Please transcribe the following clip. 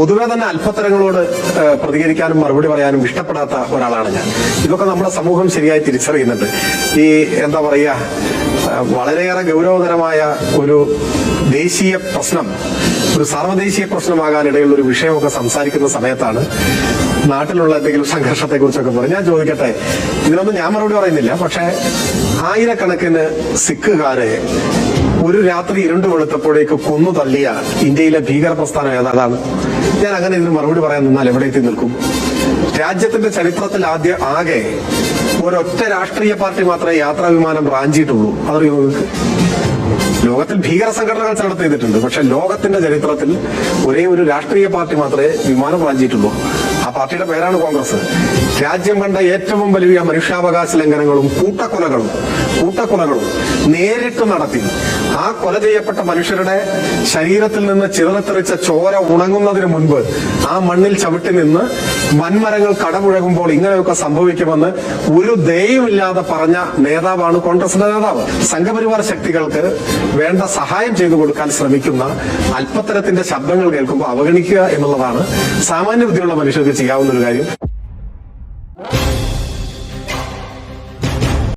പൊതുവെ തന്നെ അല്പത്തരങ്ങളോട് പ്രതികരിക്കാനും മറുപടി പറയാനും ഇഷ്ടപ്പെടാത്ത ഒരാളാണ് ഞാൻ. ഇതൊക്കെ നമ്മുടെ സമൂഹം ശരിയായി തിരിച്ചറിയുന്നുണ്ട്. ഈ എന്താ പറയുക വളരെയേറെ ഗൗരവതരമായ ഒരു ദേശീയ പ്രശ്നം ഒരു സാർവദേശീയ പ്രശ്നമാകാനിടയുള്ള ഒരു വിഷയമൊക്കെ സംസാരിക്കുന്ന സമയത്താണ് നാട്ടിലുള്ള എന്തെങ്കിലും സംഘർഷത്തെ കുറിച്ചൊക്കെ പറഞ്ഞു ഞാൻ ചോദിക്കട്ടെ. ഇതിനൊന്നും ഞാൻ മറുപടി പറയുന്നില്ല. പക്ഷെ ആയിരക്കണക്കിന് സിഖുകാരെ ഒരു രാത്രി ഇരുണ്ടു വെളുത്തപ്പോഴേക്ക് കൊന്നു തള്ളിയ ഇന്ത്യയിലെ ഭീകര പ്രസ്ഥാനം ഏതാണ്? ഞാൻ അങ്ങനെ ഇതിന് മറുപടി പറയാൻ നിന്നാൽ എവിടെ എത്തി നിൽക്കും? രാജ്യത്തിന്റെ ചരിത്രത്തിൽ ആദ്യ ആകെ ഒരൊറ്റ രാഷ്ട്രീയ പാർട്ടി മാത്രമേ യാത്രാ വിമാനം റാഞ്ചിയിട്ടുള്ളൂ. അതറിയോ ലോകത്തിൽ ഭീകര സംഘടനകൾ ചടത്ത് ചെയ്തിട്ടുണ്ട്. പക്ഷെ ലോകത്തിന്റെ ചരിത്രത്തിൽ ഒരേ ഒരു രാഷ്ട്രീയ പാർട്ടി മാത്രമേ വിമാനം റാഞ്ചിയിട്ടുള്ളൂ. ആ പാർട്ടിയുടെ പേരാണ് കോൺഗ്രസ്. രാജ്യം കണ്ട ഏറ്റവും വലിയ മനുഷ്യാവകാശ ലംഘനങ്ങളും കൂട്ടക്കൊലകളും കൂട്ടക്കൊലകളും നേരിട്ട് നടത്തി. ആ കൊല ചെയ്യപ്പെട്ട മനുഷ്യരുടെ ശരീരത്തിൽ നിന്ന് ചിതറത്തെറിച്ച ചോര ഉണങ്ങുന്നതിന് മുൻപ് ആ മണ്ണിൽ ചവിട്ടി നിന്ന് വൻമരങ്ങൾ കടമുഴകുമ്പോൾ ഇങ്ങനെയൊക്കെ സംഭവിക്കുമെന്ന് ഒരു ദയവുമില്ലാതെ പറഞ്ഞ നേതാവാണ് കോൺഗ്രസിന്റെ നേതാവ്. സംഘപരിവാർ ശക്തികൾക്ക് വേണ്ട സഹായം ചെയ്തു കൊടുക്കാൻ ശ്രമിക്കുന്ന അല്പത്തരത്തിന്റെ ശബ്ദങ്ങൾ കേൾക്കുമ്പോൾ അവഗണിക്കുക എന്നുള്ളതാണ് സാമാന്യ ബുദ്ധിയുള്ള മനുഷ്യർക്ക് ചെയ്യാവുന്ന ഒരു കാര്യം.